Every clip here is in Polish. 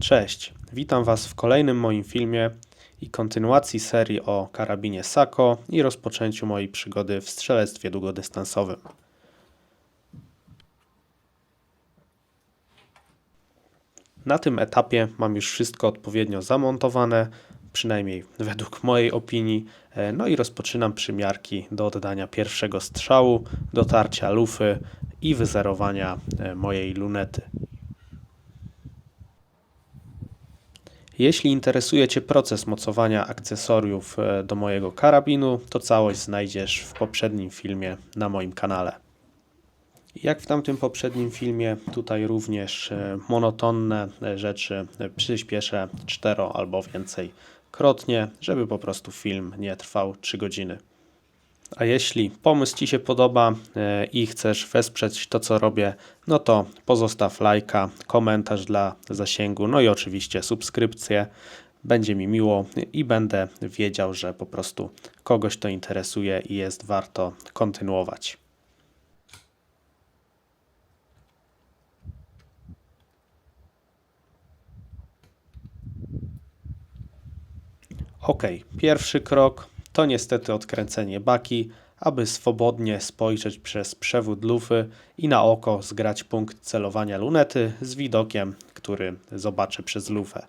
Cześć, witam Was w kolejnym moim filmie i kontynuacji serii o karabinie Sako i rozpoczęciu mojej przygody w strzelectwie długodystansowym. Na tym etapie mam już wszystko odpowiednio zamontowane, przynajmniej według mojej opinii. E, No i rozpoczynam przymiarki do oddania pierwszego strzału, dotarcia lufy i wyzerowania e, mojej lunety. Jeśli interesuje Cię proces mocowania akcesoriów e, do mojego karabinu, to całość znajdziesz w poprzednim filmie na moim kanale. Jak w tamtym poprzednim filmie, tutaj również e, monotonne e, rzeczy przyspieszę cztero albo więcej krotnie, żeby po prostu film nie trwał 3 godziny. A jeśli pomysł Ci się podoba e, i chcesz wesprzeć to, co robię, no to pozostaw lajka, komentarz dla zasięgu, no i oczywiście subskrypcję. Będzie mi miło i będę wiedział, że po prostu kogoś to interesuje i jest warto kontynuować. Ok, pierwszy krok to niestety odkręcenie baki, aby swobodnie spojrzeć przez przewód lufy i na oko zgrać punkt celowania lunety z widokiem, który zobaczę przez lufę.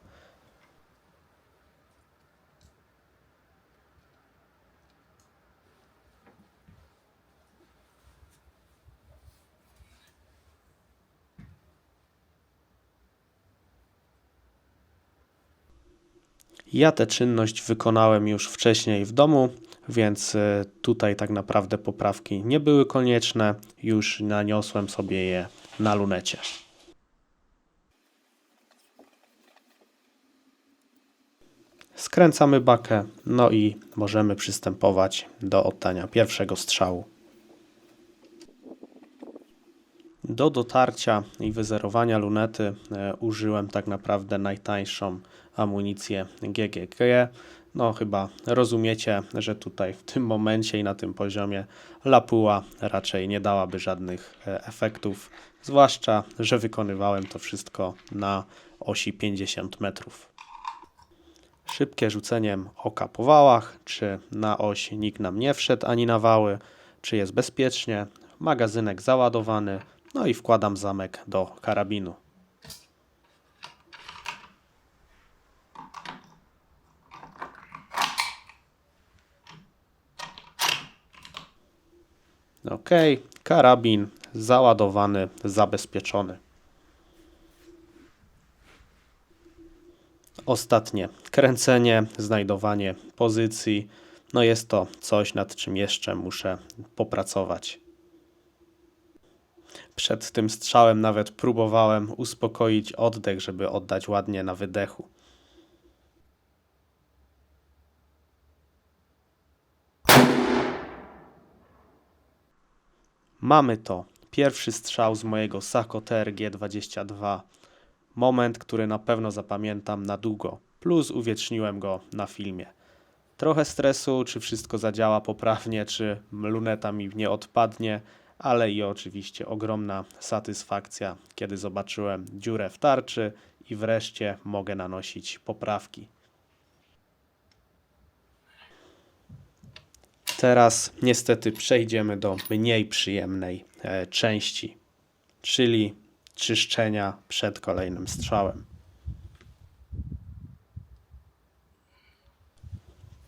Ja tę czynność wykonałem już wcześniej w domu, więc y, tutaj tak naprawdę poprawki nie były konieczne. Już naniosłem sobie je na lunecie. Skręcamy bakę, no i możemy przystępować do oddania pierwszego strzału. Do dotarcia i wyzerowania lunety e, użyłem tak naprawdę najtańszą amunicję GGG. No chyba rozumiecie, że tutaj w tym momencie i na tym poziomie lapuła raczej nie dałaby żadnych e, efektów, zwłaszcza, że wykonywałem to wszystko na osi 50 metrów. Szybkie rzuceniem oka po wałach, czy na oś nikt nam nie wszedł ani na wały, czy jest bezpiecznie, magazynek załadowany, no i wkładam zamek do karabinu. Ok, karabin załadowany, zabezpieczony. Ostatnie kręcenie, znajdowanie pozycji. No jest to coś, nad czym jeszcze muszę popracować. Przed tym strzałem nawet próbowałem uspokoić oddech, żeby oddać ładnie na wydechu. Mamy to. Pierwszy strzał z mojego Sako TRG-22. Moment, który na pewno zapamiętam na długo. Plus uwieczniłem go na filmie. Trochę stresu, czy wszystko zadziała poprawnie, czy luneta mi nie odpadnie, ale i oczywiście ogromna satysfakcja, kiedy zobaczyłem dziurę w tarczy i wreszcie mogę nanosić poprawki. Teraz niestety przejdziemy do mniej przyjemnej e, części, czyli czyszczenia przed kolejnym strzałem.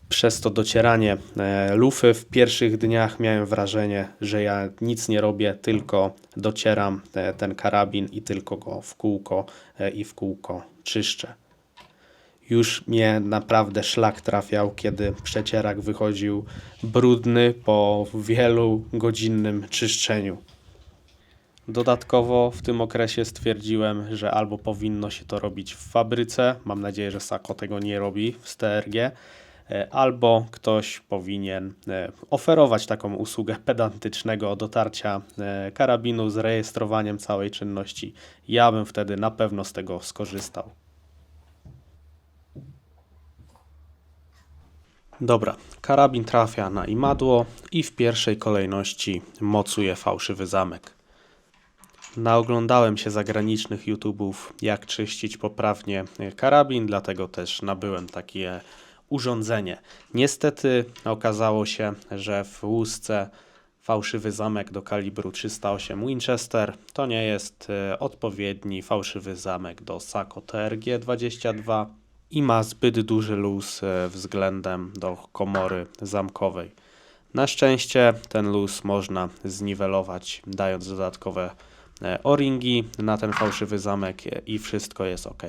Przez to docieranie e, lufy w pierwszych dniach miałem wrażenie, że ja nic nie robię, tylko docieram e, ten karabin i tylko go w kółko e, i w kółko czyszczę. Już mnie naprawdę szlak trafiał, kiedy przecierak wychodził brudny po wielu godzinnym czyszczeniu. Dodatkowo w tym okresie stwierdziłem, że albo powinno się to robić w fabryce, mam nadzieję, że Sako tego nie robi w STRG, albo ktoś powinien e, oferować taką usługę pedantycznego dotarcia e, karabinu z rejestrowaniem całej czynności. Ja bym wtedy na pewno z tego skorzystał. Dobra, karabin trafia na imadło i w pierwszej kolejności mocuje fałszywy zamek. Naoglądałem się zagranicznych YouTubów, jak czyścić poprawnie karabin, dlatego też nabyłem takie urządzenie. Niestety okazało się, że w łusce fałszywy zamek do kalibru 308 Winchester to nie jest e, odpowiedni fałszywy zamek do Sako TRG-22 i ma zbyt duży luz e, względem do komory zamkowej. Na szczęście ten luz można zniwelować, dając dodatkowe e, o-ringi na ten fałszywy zamek i wszystko jest ok.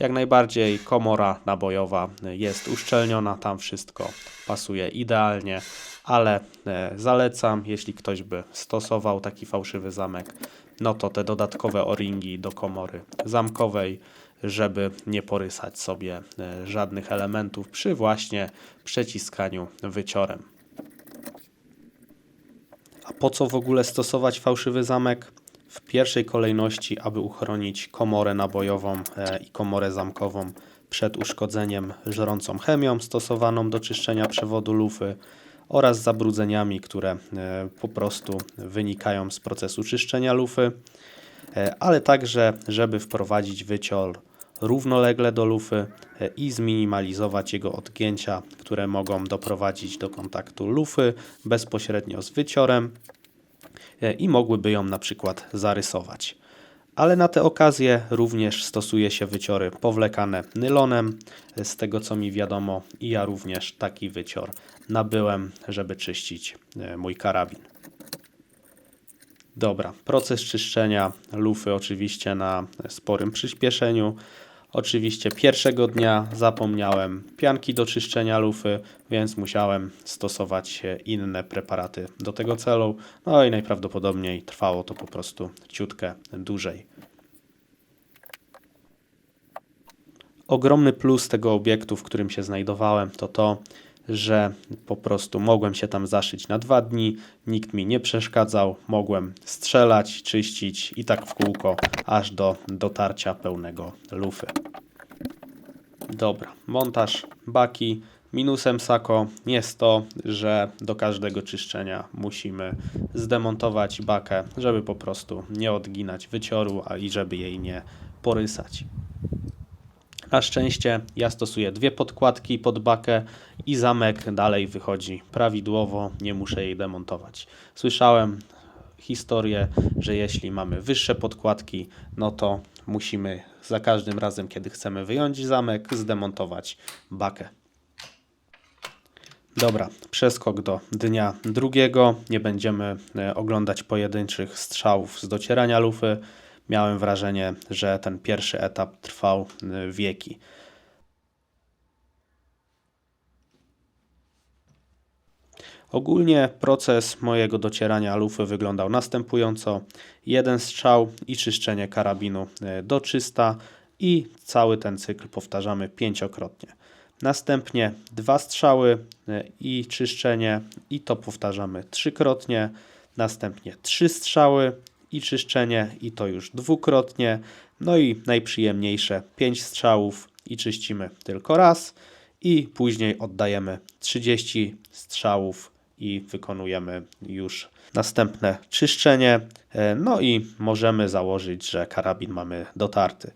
Jak najbardziej komora nabojowa jest uszczelniona, tam wszystko pasuje idealnie, ale e, zalecam, jeśli ktoś by stosował taki fałszywy zamek, no to te dodatkowe o-ringi do komory zamkowej, żeby nie porysać sobie e, żadnych elementów przy właśnie przeciskaniu wyciorem. A po co w ogóle stosować fałszywy zamek? W pierwszej kolejności, aby uchronić komorę nabojową e, i komorę zamkową przed uszkodzeniem żrącą chemią stosowaną do czyszczenia przewodu lufy oraz zabrudzeniami, które e, po prostu wynikają z procesu czyszczenia lufy, e, ale także, żeby wprowadzić wycior równolegle do lufy i zminimalizować jego odgięcia, które mogą doprowadzić do kontaktu lufy bezpośrednio z wyciorem i mogłyby ją na przykład zarysować. Ale na te okazje również stosuje się wyciory powlekane nylonem, z tego co mi wiadomo, i ja również taki wycior nabyłem, żeby czyścić e, mój karabin. Dobra, proces czyszczenia lufy oczywiście na sporym przyspieszeniu. Oczywiście pierwszego dnia zapomniałem pianki do czyszczenia lufy, więc musiałem stosować inne preparaty do tego celu. No i najprawdopodobniej trwało to po prostu ciutkę dłużej. Ogromny plus tego obiektu, w którym się znajdowałem, to to, że po prostu mogłem się tam zaszyć na dwa dni, nikt mi nie przeszkadzał, mogłem strzelać, czyścić i tak w kółko, aż do dotarcia pełnego lufy. Dobra, montaż baki. Minusem Sako jest to, że do każdego czyszczenia musimy zdemontować bakę, żeby po prostu nie odginać wycioru, a i żeby jej nie porysać. Na szczęście ja stosuję dwie podkładki pod bakę i zamek dalej wychodzi prawidłowo, nie muszę jej demontować. Słyszałem historię, że jeśli mamy wyższe podkładki, no to musimy za każdym razem, kiedy chcemy wyjąć zamek, zdemontować bakę. Dobra, przeskok do dnia drugiego. Nie będziemy e, oglądać pojedynczych strzałów z docierania lufy. Miałem wrażenie, że ten pierwszy etap trwał e, wieki. Ogólnie proces mojego docierania lufy wyglądał następująco. Jeden strzał i czyszczenie karabinu e, do czysta i cały ten cykl powtarzamy pięciokrotnie. Następnie dwa strzały e, i czyszczenie i to powtarzamy trzykrotnie. Następnie trzy strzały i czyszczenie i to już dwukrotnie. No i najprzyjemniejsze pięć strzałów i czyścimy tylko raz i później oddajemy 30 strzałów i wykonujemy już następne czyszczenie. E, no i możemy założyć, że karabin mamy dotarty.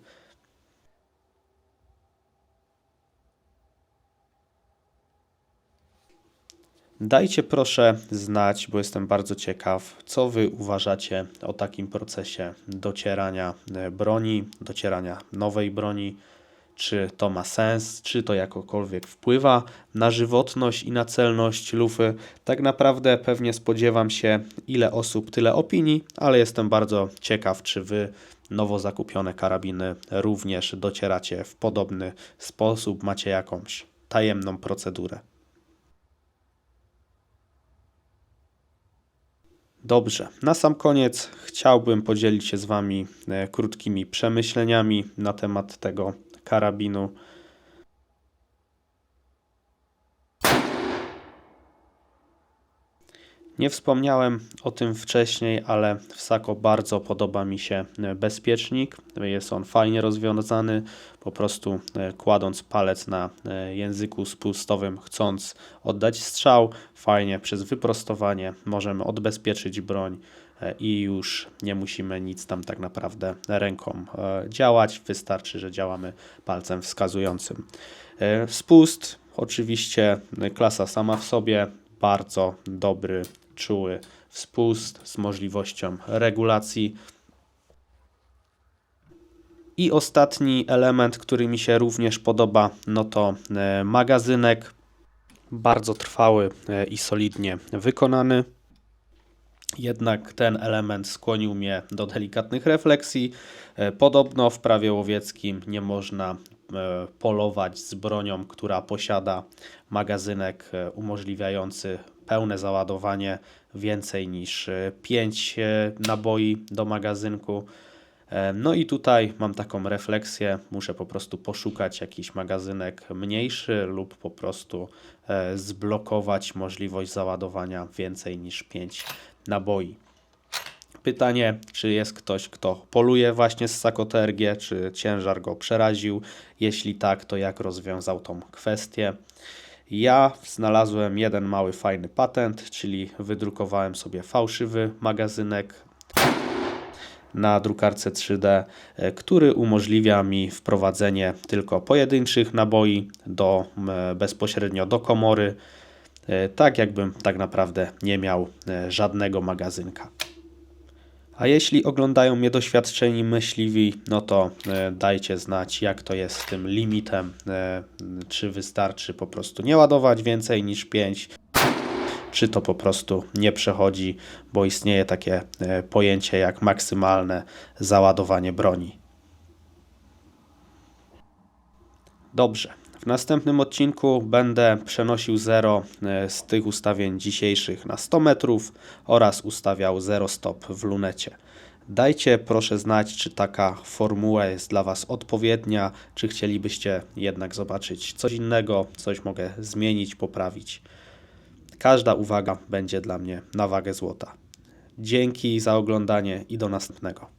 Dajcie proszę znać, bo jestem bardzo ciekaw, co Wy uważacie o takim procesie docierania e, broni, docierania nowej broni czy to ma sens, czy to jakokolwiek wpływa na żywotność i na celność lufy. Tak naprawdę pewnie spodziewam się, ile osób, tyle opinii, ale jestem bardzo ciekaw, czy wy nowo zakupione karabiny również docieracie w podobny sposób, macie jakąś tajemną procedurę. Dobrze, na sam koniec chciałbym podzielić się z Wami e, krótkimi przemyśleniami na temat tego karabinu. Nie wspomniałem o tym wcześniej, ale w Sako bardzo podoba mi się bezpiecznik. Jest on fajnie rozwiązany, po prostu e, kładąc palec na e, języku spustowym, chcąc oddać strzał, fajnie przez wyprostowanie możemy odbezpieczyć broń e, i już nie musimy nic tam tak naprawdę ręką e, działać. Wystarczy, że działamy palcem wskazującym. E, Spust, oczywiście e, klasa sama w sobie, bardzo dobry, czuły spust z możliwością regulacji. I ostatni element, który mi się również podoba, no to e, magazynek. Bardzo trwały e, i solidnie wykonany. Jednak ten element skłonił mnie do delikatnych refleksji. E, Podobno w prawie łowieckim nie można polować z bronią, która posiada magazynek umożliwiający pełne załadowanie więcej niż 5 naboi do magazynku. E, No i tutaj mam taką refleksję, muszę po prostu poszukać jakiś magazynek mniejszy lub po prostu e, zblokować możliwość załadowania więcej niż 5 naboi. Pytanie, czy jest ktoś, kto poluje właśnie z sakotergie, czy ciężar go przeraził? Jeśli tak, to jak rozwiązał tą kwestię? Ja znalazłem jeden mały fajny patent, czyli wydrukowałem sobie fałszywy magazynek, na drukarce 3D, e, który umożliwia mi wprowadzenie tylko pojedynczych naboi do, bezpośrednio do komory, e, tak jakbym tak naprawdę nie miał e, żadnego magazynka. A jeśli oglądają mnie doświadczeni myśliwi, no to e, dajcie znać, jak to jest z tym limitem. E, czy wystarczy po prostu nie ładować więcej niż 5, czy to po prostu nie przechodzi, bo istnieje takie e, pojęcie jak maksymalne załadowanie broni. Dobrze. W następnym odcinku będę przenosił 0 z tych ustawień dzisiejszych na 100 metrów oraz ustawiał 0 stop w lunecie. Dajcie proszę znać, czy taka formuła jest dla Was odpowiednia, czy chcielibyście jednak zobaczyć coś innego, coś mogę zmienić, poprawić. Każda uwaga będzie dla mnie na wagę złota. Dzięki za oglądanie i do następnego.